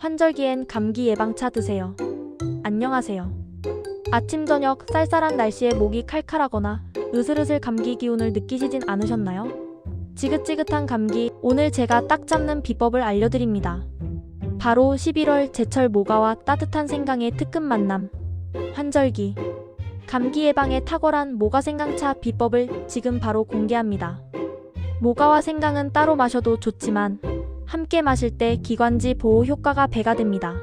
환절기엔 감기 예방차 드세요. 안녕하세요. 아침 저녁 쌀쌀한 날씨에 목이 칼칼하거나 으슬으슬 감기 기운을 느끼시진 않으셨나요? 지긋지긋한 감기, 오늘 제가 딱 잡는 비법을 알려드립니다. 바로 11월 제철 모가와 따뜻한 생강의 특급 만남. 환절기. 감기 예방에 탁월한 모가 생강차 비법을 지금 바로 공개합니다. 모가와 생강은 따로 마셔도 좋지만 함께 마실 때 기관지 보호 효과가 배가 됩니다.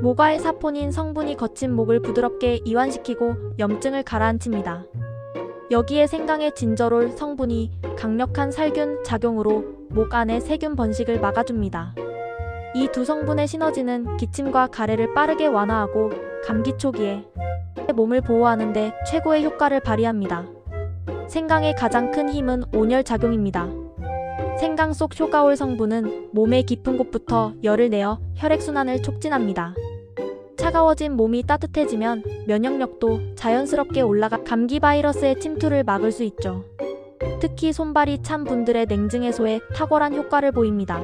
모가의 사포닌 성분이 거친 목을 부드럽게 이완시키고 염증을 가라앉힙니다. 여기에 생강의 진저롤 성분이 강력한 살균 작용으로 목 안의 세균 번식을 막아줍니다. 이 두 성분의 시너지는 기침과 가래를 빠르게 완화하고 감기 초기에 몸을 보호하는데 최고의 효과를 발휘합니다. 생강의 가장 큰 힘은 온열 작용입니다. 생강 속 효과올 성분은 몸의 깊은 곳부터 열을 내어 혈액순환을 촉진합니다. 차가워진 몸이 따뜻해지면 면역력도 자연스럽게 올라가 감기 바이러스의 침투를 막을 수 있죠. 특히 손발이 찬 분들의 냉증 해소에 탁월한 효과를 보입니다.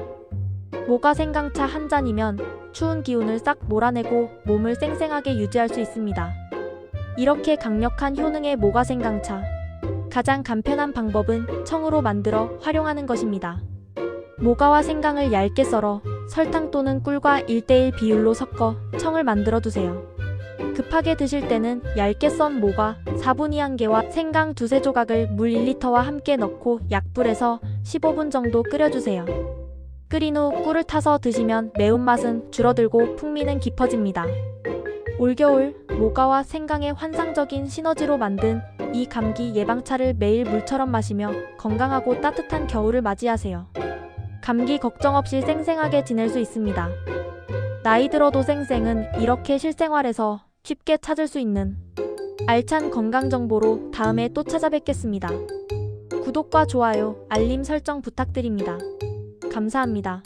모가 생강차 한 잔이면 추운 기운을 싹 몰아내고 몸을 쌩쌩하게 유지할 수 있습니다. 이렇게 강력한 효능의 모가 생강차. 가장 간편한 방법은 청으로 만들어 활용하는 것입니다. 모가와 생강을 얇게 썰어 설탕 또는 꿀과 1대1 비율로 섞어 청을 만들어 두세요. 급하게 드실 때는 얇게 썬 모가 4분의 1개와 생강 두세 조각을 물 1리터와 함께 넣고 약불에서 15분 정도 끓여주세요. 끓인 후 꿀을 타서 드시면 매운맛은 줄어들고 풍미는 깊어집니다. 올겨울 모가와 생강의 환상적인 시너지로 만든 이 감기 예방차를 매일 물처럼 마시며 건강하고 따뜻한 겨울을 맞이하세요. 감기 걱정 없이 쌩쌩하게 지낼 수 있습니다. 나이 들어도 쌩쌩은 이렇게 실생활에서 쉽게 찾을 수 있는 알찬 건강 정보로 다음에 또 찾아뵙겠습니다. 구독과 좋아요, 알림 설정 부탁드립니다. 감사합니다.